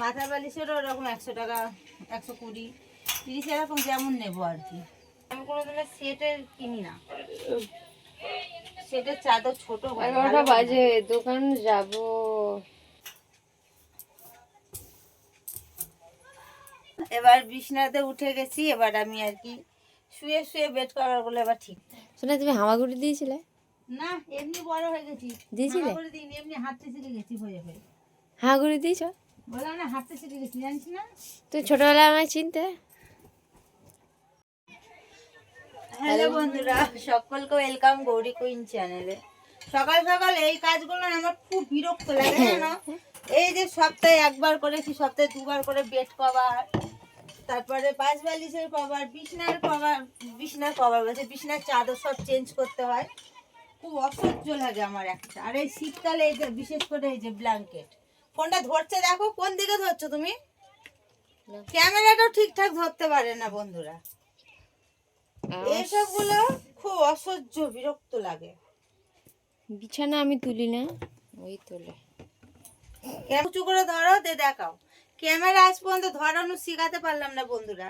মাথার বালিশেরও ওরকম একশো টাকা একশো কুড়ি তিরিশ এরকম যেমন নেব আর কি। আমি কোনো দিনের সেটের কিনি না। সেটের চাদর ছোট এগারোটা। বাজে দোকান যাব। এবার বিছনাতে উঠে গেছি এবার আমি আর কি শুয়ে শুয়ে বেড কভারগুলো এবার ঠিক শোনা তুমি হামাগুড়ি দিয়েছিলে? না এমনি বড় হয়ে গেছি। দিয়েছিলে? হাঁ করে দিইনি, এমনি হাঁটতে শিখে গেছি হয়ে হয়ে। হামাগুড়ি দিয়েছ? তুই ছোটবেলায় আমায় চিনতে? হ্যালো বন্ধুরা সকলকে ওয়েলকাম গৌরী কুইন চ্যানেলে সকাল সকাল এই কাজগুলো আমার খুব বিরক্ত লাগে না এই যে সপ্তাহে একবার করে কি সপ্তাহে দুবার করে বেড কভার তারপরে পাঁচ বালিশের কভার বিছনার কভার বিছনার কভার বলছে বিছনার চাদর সব চেঞ্জ করতে হয়। খুব অসহ্য লাগে আমার একটা। আর এই শীতকালে এই যে বিশেষ করে এই যে ব্ল্যাঙ্কেট ফোনটা ধরছে দেখো কোন দিকে ধরছো তুমি? ক্যামেরাটাও ঠিকঠাক ধরতে পারে না বন্ধুরা। এইসবগুলো খুব অসহ্য বিরক্ত লাগে। বিছানা আমি তুলি না ওই তোলে। উঁচু করে ধরো দে দেখাও। ক্যামেরা আজ পর্যন্ত ধরানো শেখাতে পারলাম না বন্ধুরা।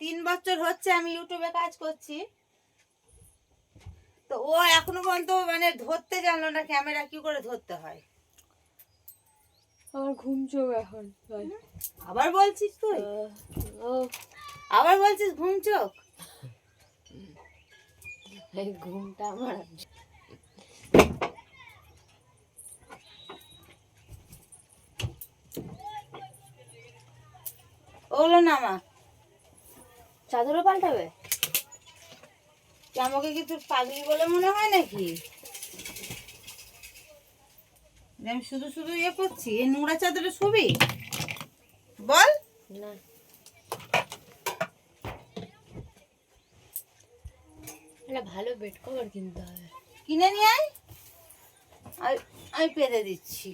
তিন বছর হচ্ছে আমি ইউটিউবে কাজ করছি। তো ও এখনও পর্যন্ত মানে ধরতে জানলো না ক্যামেরা কি করে ধরতে হয়। আমার ঘুম চোখ এখন আবার বলছিস তুই? আবার বলছিস ঘুম চোখ? এই ঘুমটা আমার ওগুলো নামা। চাদরও পাল্টাবে? আমাকে কি তোর পাগলি বলে মনে হয় নাকি? যে আমি শুধু শুধু ইয়ে করছি এই নোংরা চাদরে ছবি বল। না। একটা ভালো বেড কভার কিনতে হবে। কিনে নিয়ে আয়। আমি পেতে দিচ্ছি।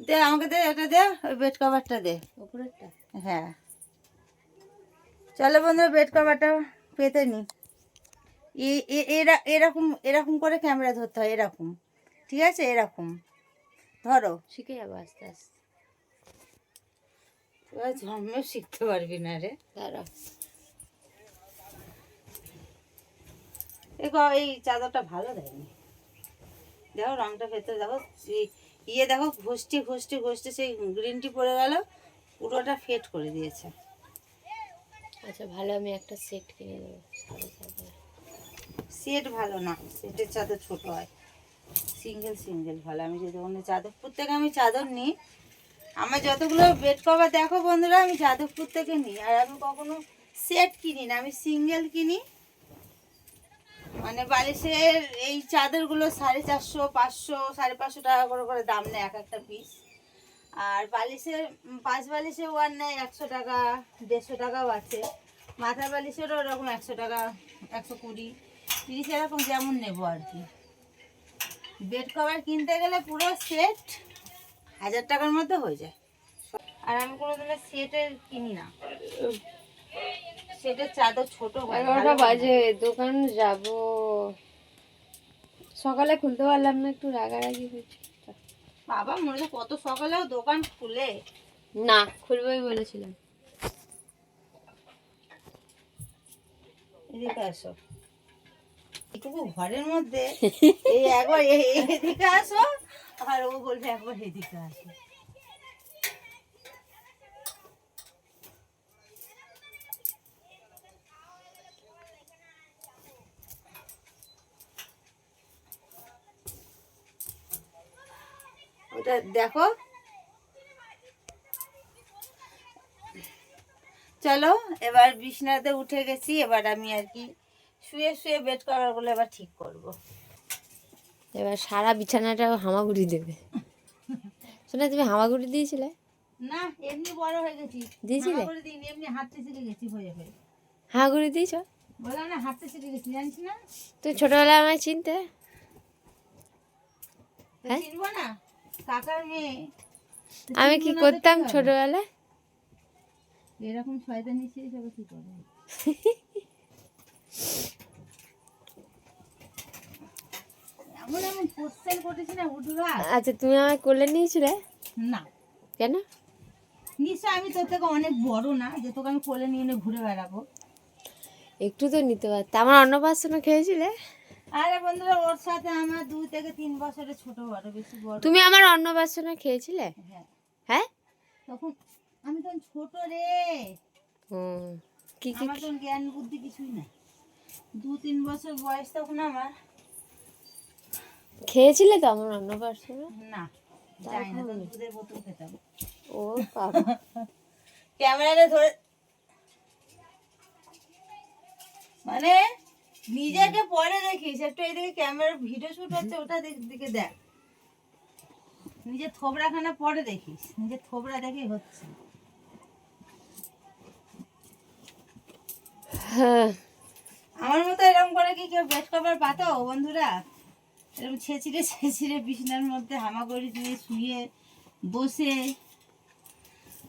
দে আমাকে দে এটা দে ওই বেড কভারটা দে। ওপরেরটা? হ্যাঁ। চলো বন্ধু বেড কভারটা পেতে নি। এরা এরকম এরকম করে ক্যামেরা ধরতে হয় এরকম। ঠিক আছে এরকম। ধরো। শিখে যাব আস্তে আস্তে। তোরা জন্মেও শিখতে পারবি না রে। দাঁড়া। দেখো এই চাদরটা ভালো দেয়নি। দেখো রংটা ভেতরে দেখো ইয়ে দেখো ঘষটি ঘষটি ঘষটি সেই গ্রিন টি পড়ে গেল পুরোটা ফেট করে দিয়েছে। আচ্ছা ভালো আমি একটা সেট কিনে দেবো সেট ভালো না সেটের চাদর ছোট হয়। সিঙ্গেল সিঙ্গেল ভালো। আমি কোনো যাদবপুর থেকে আমি চাদর নিই, আমার যতগুলো বেড কভার দেখো বন্ধুরা, আমি যাদবপুর থেকে নিই। আর আমি কখনো সেট কিনি না, আমি সিঙ্গেল কিনি। মানে বালিশের এই চাদরগুলো সাড়ে চারশো, পাঁচশো, সাড়ে পাঁচশো টাকা করে করে দাম নেয় এক একটা পিস আর বালিশের পাঁচ বালিশে ওয়ান নেয় একশো টাকা, দেড়শো টাকাও আছে। মাথার বালিশেরও ওরকম একশো টাকা, একশো কুড়ি, তিরিশ এরকম যেমন নেব আর কি। বেড কভার কিনতে গেলে পুরো সেট হাজার টাকার মধ্যে হয়ে যায়। আর আমি কোনো দিনের সেটের কিনি না। সেটের চাদর ছোট এগারোটা বাজে দোকান যাব। সকালে খুলতে পারলাম না একটু রাগারাগি হয়েছে বাবা মনে হয় কত সকালেও দোকান খুলে। না খুলবই বলেছিলাম। এদিকে আসো এটুকু ঘরের মধ্যে এই একবার এদিকে আসো। আর ও বলবে একবার এদিকে আসো। ওটা দেখো। চলো এবার বিছনাতে উঠে গেছি এবার আমি আর কি শুয়ে শুয়ে বেড কভারগুলো এবার ঠিক করব। এবার সারা বিছানাটা হামাগুড়ি দেবে। শোনা তুমি হামাগুড়ি দিয়েছিলে? না এমনি বড় হয়ে গেছি। দিয়েছিলে? হাঁ করে দিইনি, এমনি হাঁটতে শিখে গেছি হয়ে হয়ে। হামাগুড়ি দিয়েছ? বললাম না হাঁটতে শিখে গেছি জানিস না? তুই ছোটবেলায় আমায় চিনতে? হ্যাঁ? চিনবো না কাকার মেয়ে। আমি কি করতাম? ছোটবেলায়? এরকম শয়তানি ছিল সবাই কি করবে এমন এমন কোশ্চেন করেছি না উঠবা আচ্ছা তুমি আমায় কোলে নিয়েছিলে? না। কেন? নিশ্চয় আমি তোর থেকে অনেক বড় না যে তোকে আমি কোলে নিয়ে নিয়ে ঘুরে বেড়াবো। একটু তো নিতে পারত আমার অন্নপ্রাশনে খেয়েছিলে? আরে বন্ধুরা ওর সাথে আমার দুই থেকে তিন বছরের ছোট বড় বেশি বড়। তুমি আমার অন্নপ্রাশনে খেয়েছিলে? হ্যাঁ। হ্যাঁ? তখন আমি তখন ছোট রে। হুম কি কি? আমার তখন জ্ঞান বুদ্ধি কিছুই নাই। দু তিন বছর বয়স তখন আমার। খেয়েছিলে তো আমার অন্নপ্রাশনে না? না দুধের বোতল খেতাম। ও বাবা। ক্যামেরাটা ধরে মানে নিজেকে পরে দেখিস একটু এইদিকে ক্যামেরা ভিডিও শুট হচ্ছে ওটা দিকে দেখ। নিজের থোবড়াখানা পরে দেখিস নিজের থোবড়া দেখেই হচ্ছে। হ্যাঁ। আমার মতো এরকম করে কি কেউ বেড কভার পাতো বন্ধুরা? এরকম ছেঁচিড়ে ছেঁচিড়ে বিছানার মধ্যে হামাগুড়ি দিয়ে শুয়ে বসে।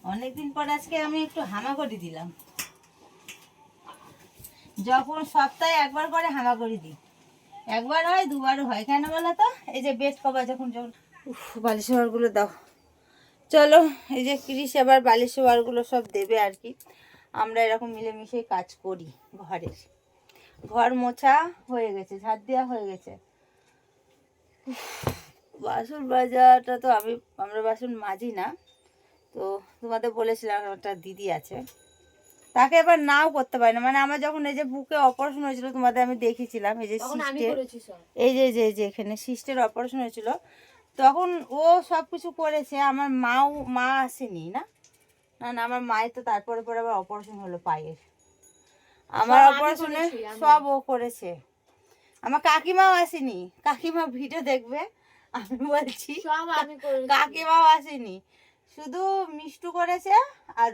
অনেকদিন পর আজকে আমি একটু হামাগুড়ি দিলাম। যখন সপ্তাহে একবার করে হামাগুড়ি দিই। একবার হয়, দুবারও হয়। কেন বলো তো? এই যে বেড কভার যখন যখন উফ, বালিশগুলো দাও। চলো, এই যে ক্রিস এবার বালিশগুলো সব দেবে আর কি। আমরা এরকম মিলেমিশে কাজ করি ঘরের। ঘর মোছা হয়ে গেছে ঝাড় দেওয়া হয়ে গেছে। বাসন বাজাটা তো আমি আমরা বাসন মাজি না। তো তোমাদের বলেছিলাম একটা দিদি আছে। তাকে এবার নাও করতে পারি না। মানে আমার যখন এই যে বুকে অপারেশন হয়েছিল তোমাদের আমি দেখেছিলাম এই যে সিস্টের এই যে যে যে এখানে সিস্টের অপারেশন হয়েছিল। তখন ও সব কিছু করেছে আমার মাও মা আসেনি না? না না আমার মায়ের তো তারপরে পরে আবার অপারেশন হলো পায়ের। আমার অপারেশনে সব ও করেছে। আমার কাকিমাও আসেনি। কাকিমা ভিডিও দেখবে আমি বলছি কাকিমাও আসেনি। শুধু মিষ্টু করেছে আর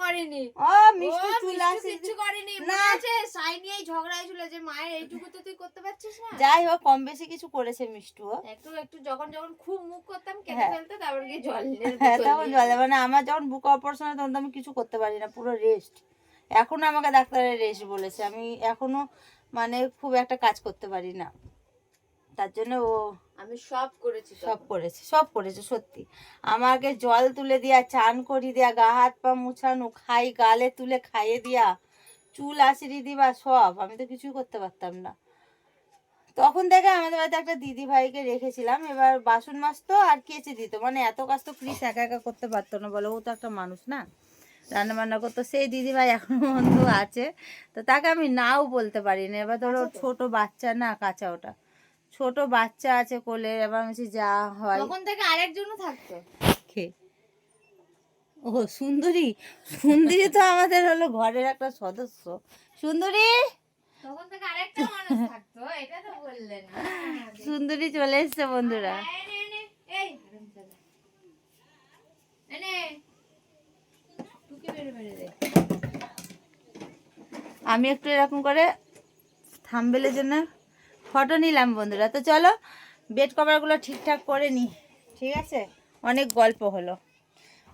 করেনি। ও মিষ্টু ও, চুল আসে কিচ্ছু করেনি। না। আছে সাই নিয়েই ঝগড়া হয়েছিল যে মায়ের এইটুকু তো তুই করতে পারছিস না? যাই হোক কম বেশি কিছু করেছে মিষ্টুও একটু একটু যখন যখন খুব মুখ করতাম কেটে হ্যাঁ। ফেলতে তারপর গিয়ে জল নিয়ে হ্যাঁ তখন নিয়ে- জলে মানে আমার যখন বুক অপারেশন তখন তো আমি কিছু করতে পারি না পুরো রেস্ট এখনও আমাকে ডাক্তারের রেস্ট বলেছে। আমি এখনও মানে খুব একটা কাজ করতে পারি না। তার জন্য ও আমি সব করেছি সব করেছি সব করেছে সত্যি। আমাকে জল তুলে দিয়া চান করি দেয়া গা হাত পা মুছানো খাই গালে তুলে খাইয়ে দিয়া চুল আশিরি দিবা সব। আমি তো কিছুই করতে পারতাম না। তখন থেকে আমাদের বাড়িতে একটা দিদি ভাইকে রেখেছিলাম। এবার বাসন মাজতো আর কেচে দিত। মানে এত কাজ তো ক্রিস একা একা করতে পারতো না। বলো ও তো একটা মানুষ না। রান্না বান্না করতো। সেই দিদি ভাই এখনও পর্যন্ত আছে। তো তাকে আমি নাও বলতে পারি না এবার ধরো ছোট বাচ্চা না কাঁচা ওটা। ছোট বাচ্চা আছে কোলে এবার আমি যা হয়। তখন থেকে আরেকজনও থাকতো। ও সুন্দরী? সুন্দরী তো আমাদের হলো ঘরের একটা সদস্য। সুন্দরী? সুন্দরী চলে এসছে বন্ধুরা। আমি একটু এরকম করে থাম্বেলের জন্য ফটো নিলাম বন্ধুরা। তো চলো বেড কভারগুলো ঠিকঠাক করে নি, ঠিক আছে? অনেক গল্প হলো।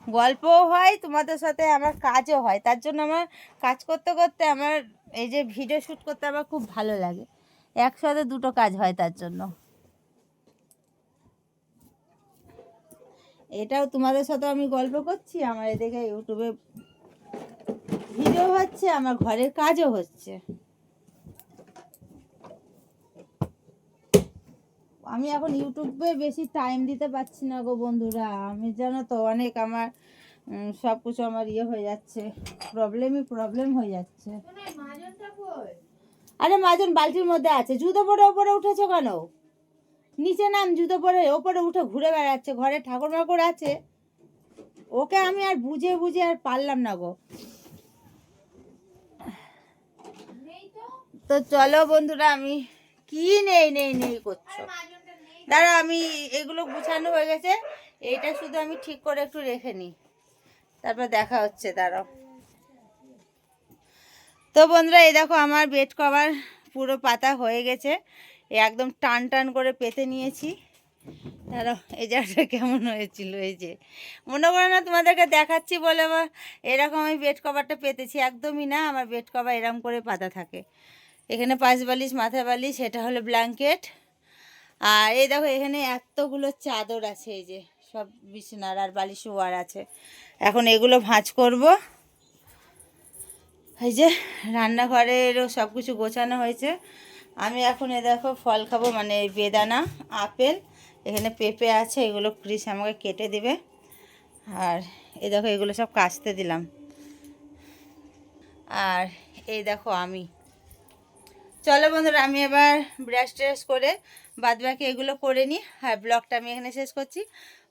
গল্পও হয়, তোমাদের সাথে আমার কাজও হয়। তার জন্য আমার কাজ করতে করতে আমার এই যে ভিডিও শ্যুট করতে আমার খুব ভালো লাগে। একসাথে দুটো কাজ হয় তার জন্য। এটাও তোমাদের সাথে আমি গল্প করছি আমার এদিকে ইউটিউবে ভিডিও হচ্ছে আমার ঘরের কাজও হচ্ছে। আমি এখন ইউটিউবে বেশি টাইম দিতে পারছি না গো বন্ধুরা আমি জানো তো অনেক আমার সব কিছু আমার ইয়ে হয়ে যাচ্ছে প্রবলেমই প্রবলেম হয়ে যাচ্ছে? আরে মাজন বালতির মধ্যে আছে জুতো পরে ওপরে উঠেছো কেন? নিচে নাম জুতো পরে ওপরে উঠে ঘুরে বেড়াচ্ছে, ঘরে ঠাকুর মাকুর আছে। ওকে আমি আর বুঝে বুঝে আর পারলাম না গো। তো? চলো বন্ধুরা, আমি কি নেই নেই নেই করছ? দাঁড়া আমি এগুলো গুছানো হয়ে গেছে। এইটা শুধু আমি ঠিক করে একটু রেখে নিই। তারপর দেখা হচ্ছে, দাঁড়াও। তো বন্ধুরা, এই দেখো আমার বেড কভার পুরো পাতা হয়ে গেছে। একদম টান টান করে পেতে নিয়েছি। ধরো এই জায়গাটা কেমন হয়েছিল? এই যে, মনে করো না তোমাদেরকে দেখাচ্ছি বলে আমার এরকম আমি বেড কভারটা পেতেছি, একদমই না, আমার বেড কভার এরকম করে পাতা থাকে। এখানে পাঁচ বালিশ মাথা বালিশ, এটা হলো ব্ল্যাঙ্কেট আর এই দেখো, এখানে এতগুলো চাদর আছে, এই যে, সব বিছানার আর বালিশ ওয়ার আছে। এখন এগুলো ভাঁজ করব। এই যে, রান্নাঘরেরও সব কিছু গোছানো হয়েছে। আমি এখন এ দেখো ফল খাব মানে বেদানা, আপেল, এখানে পেঁপে আছে, এগুলো ক্রিস আমাকে কেটে দিবে। আর এ দেখো এগুলো সব কাচতে দিলাম। আর এই দেখো আমি। চলো বন্ধুরা, আমি এবার ব্রাশ ট্রাশ করে বাদ বাকি এগুলো করে নিই। আর ব্লগটা আমি এখানে শেষ করছি।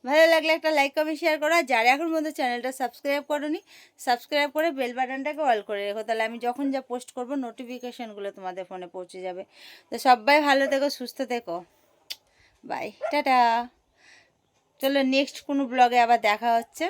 ভালো লাগলে একটা লাইক কমেন্ট শেয়ার করো। আর যারা এখন পর্যন্ত চ্যানেলটা সাবস্ক্রাইব করোনি সাবস্ক্রাইব করে বেল বাটনটাকে অল করে রেখো। তাহলে আমি যখন যা পোস্ট করব নোটিফিকেশানগুলো তোমাদের ফোনে পৌঁছে যাবে। তো সবাই ভালো থেকো, সুস্থ থেকো। বাই টাটা চলো নেক্সট কোনো ব্লগে আবার দেখা হচ্ছে।